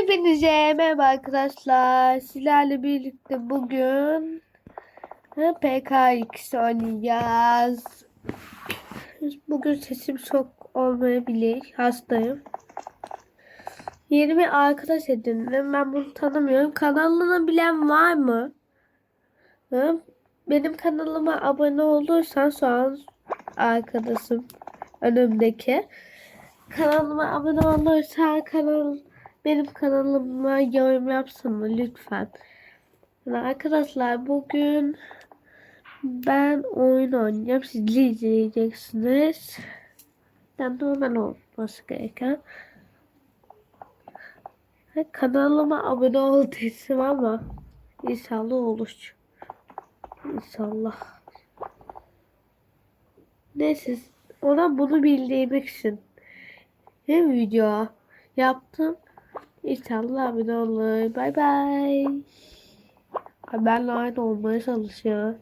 Hepinize merhaba arkadaşlar. Sizlerle birlikte bugün PK2 oynayacağız. Bugün sesim çok olmayabilir. Hastayım. Yeni bir arkadaş edindim. Ben bunu tanımıyorum. Kanalını bilen var mı? Benim kanalıma abone olursan şu an arkadaşım önümdeki. Kanalıma abone olursan kanal benim kanalıma yorum yapsana lütfen. Yani arkadaşlar bugün ben oyun oynayacağım. Siz izleyeceksiniz. Yani normal olması gereken. Kanalıma abone olduysam ama inşallah olur. İnşallah. Neyse ona bunu bildirmek için hem video yaptım. İnşallah abone olur. Bay bay. Benle aynı olmaya çalışıyor.